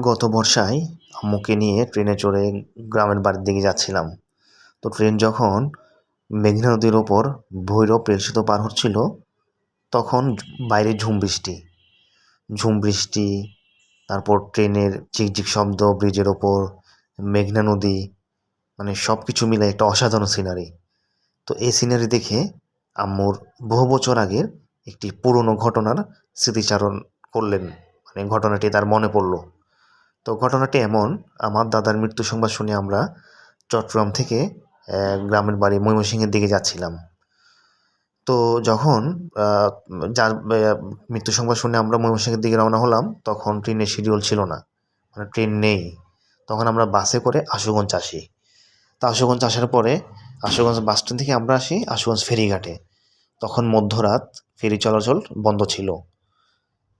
গত বর্ষায় আম্মুকে নিয়ে ট্রেনে চড়ে গ্রামের বাড়ির দিকে যাচ্ছিলাম। তো ট্রেন যখন মেঘনা নদীর ওপর ভৈরব রেল সেতু পার হচ্ছিল, তখন বাইরে ঝুম বৃষ্টি। ঝুম বৃষ্টি, তারপর ট্রেনের ঝিকঝিক শব্দ, ব্রিজের ওপর মেঘনা নদী মানে সব কিছু মিলে একটা অসাধারণ সিনারি তো এই সিনারি দেখে আম্মুর বহু বছর আগের একটি পুরনো ঘটনার স্মৃতিচারণ করলেন। মানে ঘটনাটি তার মনে পড়ল। তো ঘটনাটি এমন আমার দাদার মৃত্যু সংবাদ শুনে আমরা চট্টগ্রাম থেকে গ্রামের বাড়ি ময়মনসিংহের দিকে যাচ্ছিলাম। তো যখন যার মৃত্যু সংবাদ শুনে আমরা ময়মনসিংহের দিকে রওনা হলাম তখন ট্রেনের শিডিউল ছিল না মানে ট্রেন নেই। তখন আমরা বাসে করে আশুগঞ্জ আসি। তো আশুগঞ্জ আসার পরে আশুগঞ্জ বাস স্ট্যান্ড থেকে আমরা আসি আশুগঞ্জ ফেরিঘাটে। তখন মধ্যরাত ফেরি চলাচল বন্ধ ছিল।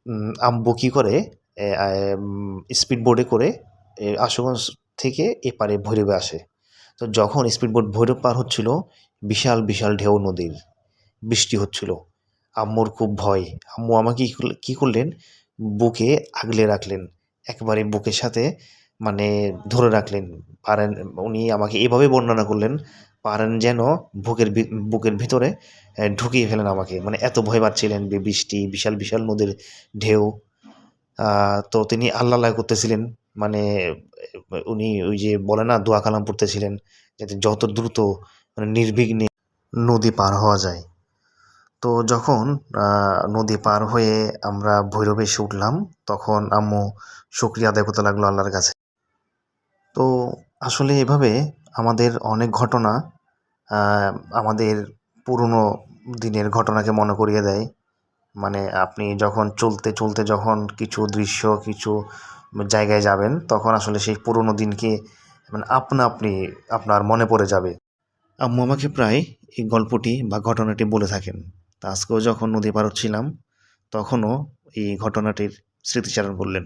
উম, আব্বু কী করে স্পিড বোর্ডে করে আশুগঞ্জ থেকে এপারে ভৈরবে আসে। তো যখন স্পিড বোট ভৈরব পার হচ্ছিল, বিশাল বিশাল ঢেউ নদীর বৃষ্টি হচ্ছিল। আম্মুর খুব ভয়। আম্মু আমাকে কী করলে- কী করলেন? বুকে আগলে রাখলেন। একবারে বুকের সাথে মানে ধরে রাখলেন। পারেন, উনি আমাকে এভাবে বর্ণনা করলেন, পারেন যেন বুকের বুকের ভিতরে ঢুকিয়ে ফেলেন আমাকে। মানে এত ভয় পাচ্ছিলেন বৃষ্টি, বিশাল বিশাল নদীর ঢেউ। তো তিনি আল্লাহ আল্লাহ করতেছিলেন। মানে উনি ওই যে বলে না, দোয়া কালাম পড়তেছিলেন যাতে যত দ্রুত মানে নির্বিঘ্নে নদী পার হওয়া যায়। তো যখন নদী পার হয়ে আমরা ভৈরবে এসে উঠলাম, তখন আম্মু শুক্রিয়া আদায় করতে লাগল আল্লাহর কাছে। তো আসলে এভাবে আমাদের অনেক ঘটনা আমাদের পুরনো দিনের ঘটনাকে মনে করিয়ে দেয়। মানে আপনি যখন চলতে চলতে যখন কিছু দৃশ্য, কিছু জায়গায় যাবেন, তখন আসলে সেই পুরনো দিনকে মানে আপনা আপনি, আপনার মনে পড়ে যাবে। আম্মু আমাকে প্রায় এই গল্পটি বা ঘটনাটি বলে থাকেন। তা আজকেও যখন নদী পার হচ্ছিলাম, তখনও এই ঘটনাটির স্মৃতিচারণ করলেন।